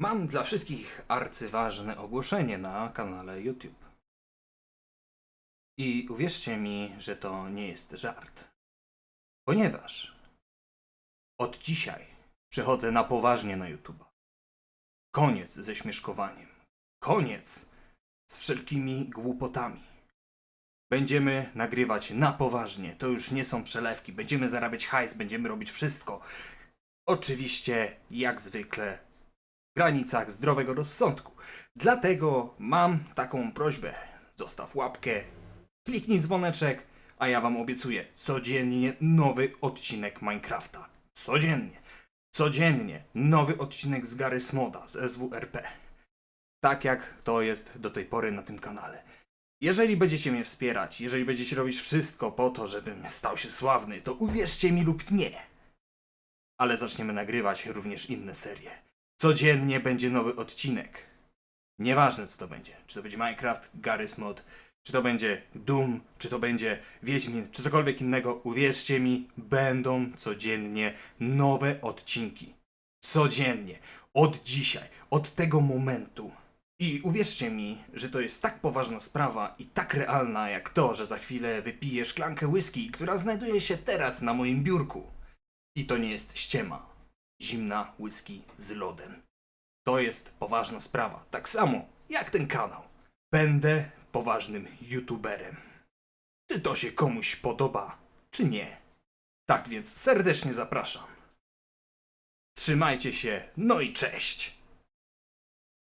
Mam dla wszystkich arcyważne ogłoszenie na kanale YouTube. I uwierzcie mi, że to nie jest żart. Ponieważ od dzisiaj przechodzę na poważnie na YouTube. Koniec ze śmieszkowaniem. Koniec z wszelkimi głupotami. Będziemy nagrywać na poważnie. To już nie są przelewki. Będziemy zarabiać hajs, będziemy robić wszystko. Oczywiście, jak zwykle, granicach zdrowego rozsądku. Dlatego mam taką prośbę. Zostaw łapkę, kliknij dzwoneczek, a ja wam obiecuję codziennie nowy odcinek Minecrafta. Codziennie. Codziennie nowy odcinek z Gary Smoda z SWRP. Tak jak to jest do tej pory na tym kanale. Jeżeli będziecie mnie wspierać, jeżeli będziecie robić wszystko po to, żebym stał się sławny, to uwierzcie mi lub nie. Ale zaczniemy nagrywać również inne serie. Codziennie będzie nowy odcinek. Nieważne co to będzie. Czy to będzie Minecraft, Garry's Mod, czy to będzie Doom, czy to będzie Wiedźmin, czy cokolwiek innego. Uwierzcie mi, będą codziennie nowe odcinki. Codziennie. Od dzisiaj. Od tego momentu. I uwierzcie mi, że to jest tak poważna sprawa i tak realna jak to, że za chwilę wypiję szklankę whisky, która znajduje się teraz na moim biurku. I to nie jest ściema. Zimna whisky z lodem. To jest poważna sprawa. Tak samo jak ten kanał. Będę poważnym youtuberem. Czy to się komuś podoba, czy nie? Tak więc serdecznie zapraszam. Trzymajcie się, no i cześć!